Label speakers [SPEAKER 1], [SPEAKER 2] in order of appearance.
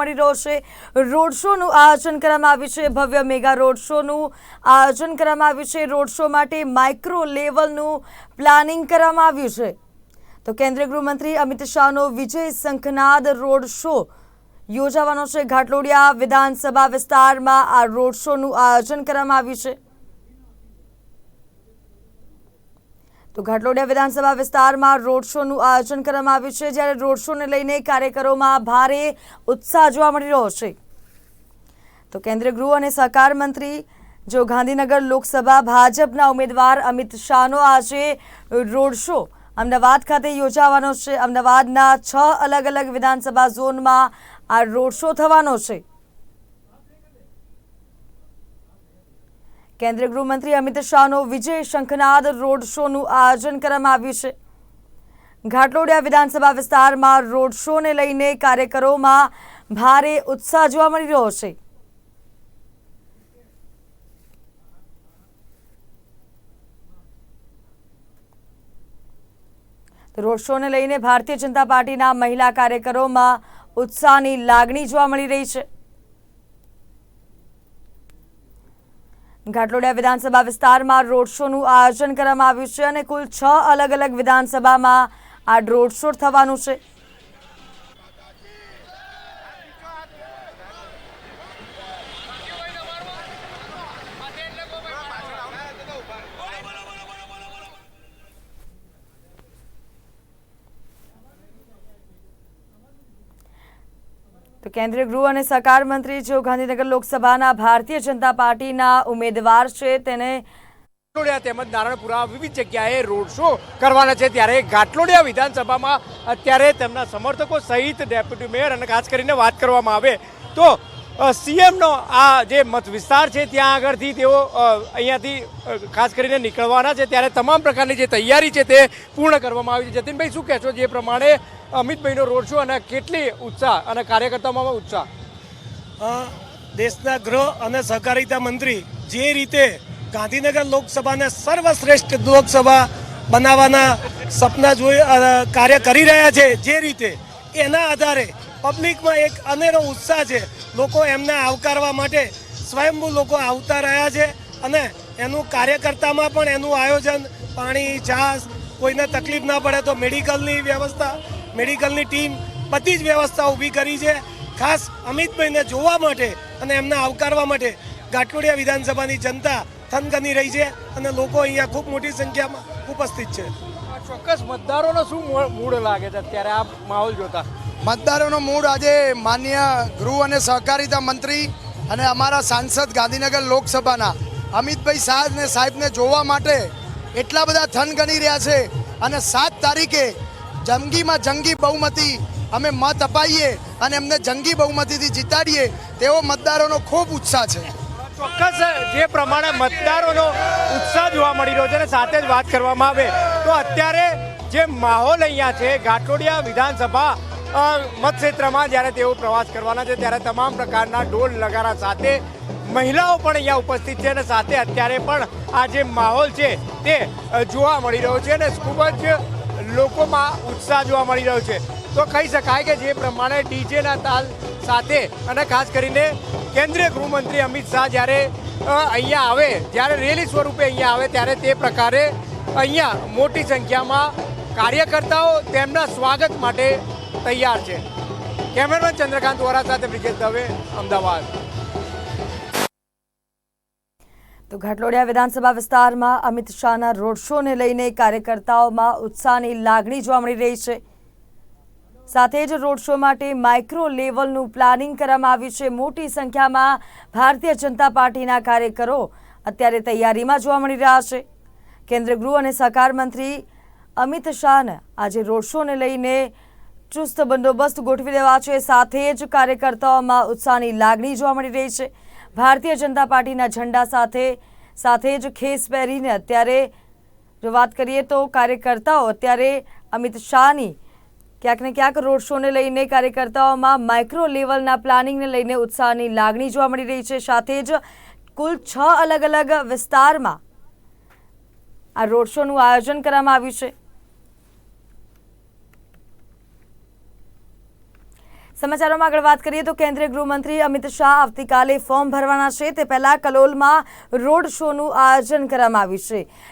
[SPEAKER 1] મળી રહ્યો રોડ શોનું આયોજન કરવામાં આવ્યું છે. ભવ્ય મેગા રોડ શોનું આયોજન કરવામાં આવ્યું છે. રોડ શો માટે માઇક્રો લેવલનું પ્લાનિંગ કરવામાં આવ્યું છે. તો કેન્દ્રીય ગૃહમંત્રી અમિત શાહનો વિજય શંખનાદ રોડ શો યોજાવાનો છે. ઘાટલોડિયા વિધાનસભા વિસ્તારમાં આ રોડ શોનું આયોજન કરવામાં આવ્યું છે. તો ઘાટલોડિયા વિધાનસભા વિસ્તારમાં રોડ શોનું આયોજન કરવામાં આવ્યું છે, જ્યારે રોડ શોને લઈને કાર્યકરોમાં ભારે ઉત્સાહ જોવા મળી રહ્યો છે. તો કેન્દ્રીય ગૃહ અને સહકાર મંત્રી, જો ગાંધીનગર લોકસભા ભાજપના ઉમેદવાર અમિત શાહનો આજે રોડ શો અમદાવાદ ખાતે યોજાવાનો છે. અમદાવાદના છ અલગ અલગ વિધાનસભા ઝોનમાં આ રોડ શો થવાનો છે. કેન્દ્રીય ગૃહમંત્રી અમિત શાહનો વિજય શંખનાદ રોડ શોનું આયોજન કરવામાં આવ્યું છે. ઘાટલોડિયા વિધાનસભા વિસ્તારમાં રોડ શોને લઈને કાર્યકરોમાં ભારે ઉત્સાહ જોવા મળી રહ્યો છે. રોડ શોને લઈને ભારતીય જનતા પાર્ટીના મહિલા કાર્યકરોમાં ઉત્સાહની લાગણી જોવા મળી રહી છે. ઘાટલોડિયા વિધાનસભા વિસ્તારમાં રોડ શોનું આયોજન કરવામાં આવ્યું છે અને કુલ છ અલગ અલગ વિધાનસભામાં આ રોડ શો થવાનું છે. તો કેન્દ્રીય ગૃહ અને સહકાર મંત્રી જો ગાંધીનગર લોકસભાના ભારતીય જનતા પાર્ટીના ઉમેદવાર છે, તેને
[SPEAKER 2] ઘાટલોડિયા તેમજ નારણપુરા વિવિધ જગ્યાએ રોડ શો કરવાના છે. ત્યારે ઘાટલોડિયા વિધાનસભામાં અત્યારે તેમના સમર્થકો સહિત ડેપ્યુટી મેયર અને ખાસ કરીને વાત કરવામાં આવે તો સીએમનો આ જે મત વિસ્તાર છે, ત્યાં આગળથી તેઓ અહીંયાથી ખાસ કરીને નીકળવાના છે. ત્યારે તમામ પ્રકારની જે તૈયારી છે તે પૂર્ણ કરવામાં આવી છે. જતીનભાઈ, શું કહેશો જે પ્રમાણે અમિતભાઈનો રોડ શો અને કેટલી ઉત્સાહ અને કાર્યકર્તાઓમાં ઉત્સાહ?
[SPEAKER 3] દેશના ગૃહ અને સહકારિતા મંત્રી જે રીતે ગાંધીનગર લોકસભાને સર્વશ્રેષ્ઠ લોકસભા બનાવવાના સપના જોઈ કાર્ય કરી રહ્યા છે, જે રીતે એના આધારે પબ્લિકમાં એક અનેરો ઉત્સાહ છે. લોકો એમને આવકારવા માટે સ્વયંભૂ લોકો આવતા રહ્યા છે અને એનું કાર્યકર્તામાં પણ એનું આયોજન, પાણી, છાસ, કોઈને તકલીફ ના પડે તો મેડિકલની વ્યવસ્થા મેડિકલની ટીમ બધી જ વ્યવસ્થા ઊભી કરી છે. ખાસ અમિતભાઈને જોવા માટે અને એમને આવકારવા માટે ગાંઠોડિયા વિધાનસભાની જનતા થનગની રહી છે અને લોકો અહીંયા ખૂબ મોટી સંખ્યામાં ઉપસ્થિત છે.
[SPEAKER 2] ચોક્કસ મતદારોનો શું મૂળ મૂડ લાગે છે અત્યારે? આ માહોલ જોતા.
[SPEAKER 4] મતદારોનો મૂડ આજે માન્ય ગૃહ અને સહકારિતા મંત્રી અને અમારા સાંસદ ગાંધીનગર લોકસભાના અમિતભાઈ શાહ ને સાહેબને જોવા માટે એટલા બધા થન ગણી રહ્યા છે અને સાત તારીખે જંગીમાં જંગી બહુમતી અમે મત અપાઈએ અને એમને જંગી બહુમતીથી જીતાડીએ તેવો મતદારોનો ખૂબ ઉત્સાહ છે.
[SPEAKER 2] ચોક્કસ, જે પ્રમાણે મતદારોનો ઉત્સાહ જોવા મળી રહ્યો છે અને સાથે જ વાત કરવામાં આવે, તો અત્યારે જે માહોલ અહીંયા છે ઘાટોડિયા વિધાનસભા મતક્ષેત્રમાં જ્યારે તેઓ પ્રવાસ કરવાના છે, ત્યારે તમામ પ્રકારના ઢોલ નગારા સાથે મહિલાઓ પણ અહીંયા ઉપસ્થિત છે અને સાથે અત્યારે પણ આ જે માહોલ છે તે જોવા મળી રહ્યો છે અને ખૂબ જ લોકોમાં ઉત્સાહ જોવા મળી રહ્યો છે. તો કહી શકાય કે જે પ્રમાણે ડીજેના તાલ સાથે અને ખાસ કરીને કેન્દ્રીય ગૃહમંત્રી અમિત શાહ જ્યારે અહીંયા આવે, જ્યારે રેલી સ્વરૂપે અહીંયા આવે ત્યારે તે પ્રકારે અહીંયા મોટી સંખ્યામાં કાર્યકર્તાઓ તેમના સ્વાગત માટે તૈયાર છે. કેમેરામેન ચંદ્રકાંત વોરા સાથે બ્રિજેશ દવે, અમદાવાદ.
[SPEAKER 1] તો ઘાટલોડિયા વિધાનસભા વિસ્તારમાં અમિત શાહના રોડ શોને લઈને કાર્યકર્તાઓમાં ઉત્સાહની લાગણી જોવા મળી રહી છે. સાથે જ રોડ શો માટે માઇક્રો લેવલનું પ્લાનિંગ કરવામાં આવ્યું છે. મોટી સંખ્યામાં ભારતીય જનતા પાર્ટીના કાર્યકરો અત્યારે તૈયારીમાં જોવા મળી રહ્યા છે. કેન્દ્રીય ગૃહ અને સહકાર મંત્રી અમિત શાહને આજે રોડ શોને લઈને ચુસ્ત બંદોબસ્ત ગોઠવી દેવા છે. સાથે જ કાર્યકર્તાઓમાં ઉત્સાહની લાગણી જોવા મળી રહી છે. ભારતીય જનતા પાર્ટીના ઝંડા સાથે સાથે જ ખેસ પહેરીને અત્યારે જો વાત કરીએ તો કાર્યકર્તાઓ અત્યારે અમિત શાહની ક્યાંક ને ક્યાંક રોડ શોને લઈને કાર્યકર્તાઓમાં માઇક્રો લેવલના પ્લાનિંગને લઈને ઉત્સાહની લાગણી જોવા મળી રહી છે. સાથે જ કુલ છ અલગ અલગ વિસ્તારમાં આ રોડ શોનું આયોજન કરવામાં આવ્યું છે. સમાચારોમાં આગળ વાત કરીએ તો કેન્દ્રીય ગૃહમંત્રી અમિત શાહ આવતીકાલે ફોર્મ ભરવાના છે. તે પહેલા કલોલમાં રોડ શોનું આયોજન કરવામાં આવ્યું છે.